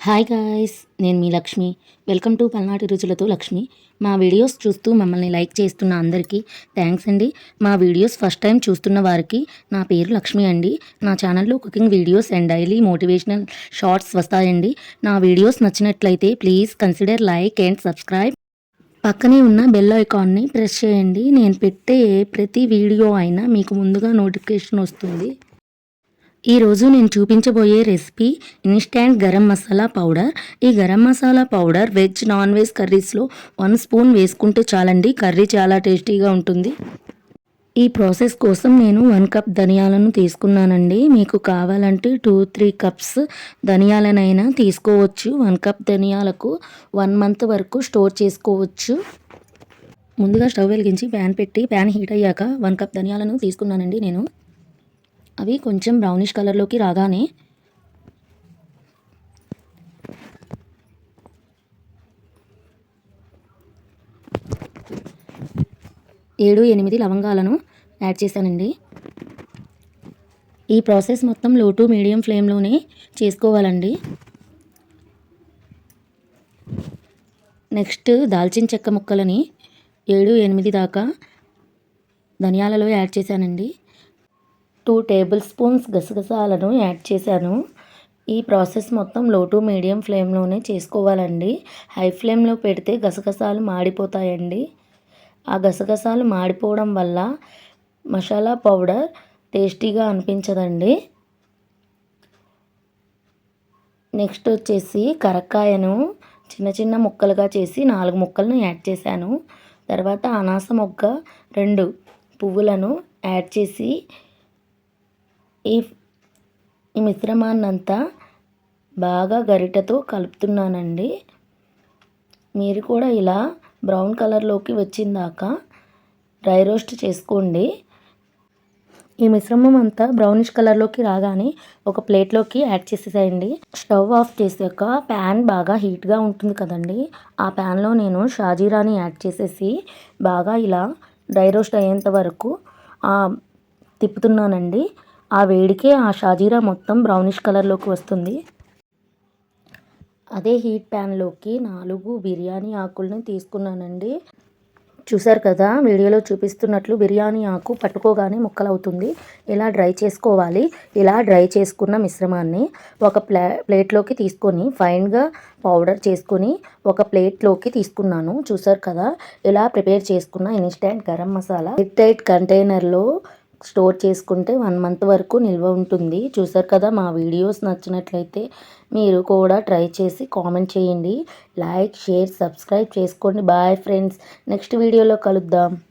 Hi guys నేను మీ Lakshmi. Welcome to పల్నాటి రుచులతో లక్ష్మి. మా videos చూస్తూ మమ్మల్ని లైక్ చేస్తున్న అందరికీ థ్యాంక్స్ అండి. మా వీడియోస్ ఫస్ట్ టైం చూస్తున్న వారికి నా పేరు లక్ష్మి అండి. నా ఛానల్లో cooking videos and daily motivational shorts వస్తాయండి. నా వీడియోస్ నచ్చినట్లయితే please consider like and subscribe. పక్కనే ఉన్న బెల్ ఐకాన్ని ప్రెస్ చేయండి. నేను పెట్టే ప్రతి వీడియో అయినా మీకు ముందుగా నోటిఫికేషన్ వస్తుంది. ఈరోజు నేను చూపించబోయే recipe instant garam masala powder. ఈ garam masala powder veg non veg కర్రీస్లో one spoon వేసుకుంటే చాలండి కర్రీ చాలా టేస్టీగా ఉంటుంది. ఈ ప్రాసెస్ కోసం నేను వన్ కప్ ధనియాలను తీసుకున్నానండి. మీకు కావాలంటే టూ త్రీ కప్స్ ధనియాలనైనా తీసుకోవచ్చు. వన్ కప్ ధనియాలకు వన్ మంత్ వరకు స్టోర్ చేసుకోవచ్చు. ముందుగా స్టవ్ వెలిగించి ప్యాన్ పెట్టి ప్యాన్ హీట్ అయ్యాక వన్ కప్ ధనియాలను తీసుకున్నానండి నేను. అవి కొంచెం బ్రౌనిష్ కలర్లోకి రాగానే ఏడు ఎనిమిది లవంగాలను యాడ్ చేశానండి. ఈ ప్రాసెస్ మొత్తం లో టు మీడియం ఫ్లేమ్లోనే చేసుకోవాలండి. నెక్స్ట్ దాల్చిన చెక్క ముక్కలని ఏడు ఎనిమిది దాకా ధనియాలలో యాడ్ చేశానండి. టూ టేబుల్ స్పూన్స్ గసగసాలను యాడ్ చేశాను. ఈ ప్రాసెస్ మొత్తం లో టు మీడియం ఫ్లేమ్లోనే చేసుకోవాలండి. హై ఫ్లేమ్లో పెడితే గసగసాలు మాడిపోతాయండి. ఆ గసగసాలు మాడిపోవడం వల్ల మసాలా పౌడర్ టేస్టీగా అనిపించదండి. నెక్స్ట్ వచ్చేసి కరక్కాయను చిన్న చిన్న ముక్కలుగా చేసి నాలుగు ముక్కలను యాడ్ చేశాను. తర్వాత అనాస మొగ్గ రెండు పువ్వులను యాడ్ చేసి ఈ ఈ మిశ్రమాన్నంతా బాగా గరిటతో కలుపుతున్నానండి. మీరు కూడా ఇలా బ్రౌన్ కలర్లోకి వచ్చిందాక డ్రై రోస్ట్ చేసుకోండి. ఈ మిశ్రమం అంతా బ్రౌనిష్ కలర్లోకి రాగానే ఒక ప్లేట్లోకి యాడ్ చేసేసేయండి. స్టవ్ ఆఫ్ చేసాక ప్యాన్ బాగా హీట్గా ఉంటుంది కదండి. ఆ ప్యాన్లో నేను షాజీరాని యాడ్ చేసేసి బాగా ఇలా డ్రై రోస్ట్ అయ్యేంత వరకు తిప్పుతున్నానండి. ఆ వేడికే ఆ షాజీరా మొత్తం బ్రౌనిష్ కలర్లోకి వస్తుంది. అదే హీట్ ప్యాన్లోకి నాలుగు బిర్యానీ ఆకుల్ని తీసుకున్నానండి. చూసారు కదా వీడియోలో చూపిస్తున్నట్లు బిర్యానీ ఆకు పట్టుకోగానే ముక్కలవుతుంది. ఇలా డ్రై చేసుకోవాలి. ఇలా డ్రై చేసుకున్న మిశ్రమాన్ని ఒక ప్లే ప్లేట్లోకి తీసుకొని ఫైన్గా పౌడర్ చేసుకొని ఒక ప్లేట్లోకి తీసుకున్నాను. చూసారు కదా ఇలా ప్రిపేర్ చేసుకున్న instant garam masala airtight కంటైనర్లో స్టోర్ చేసుకుంటే వన్ మంత్ వరకు నిల్వ ఉంటుంది. చూసారు కదా మా వీడియోస్ నచ్చినట్లయితే మీరు కూడా ట్రై చేసి కామెంట్ చేయండి. లైక్ షేర్ సబ్స్క్రైబ్ చేసుకోండి. Bye friends. నెక్స్ట్ వీడియోలో కలుద్దాం.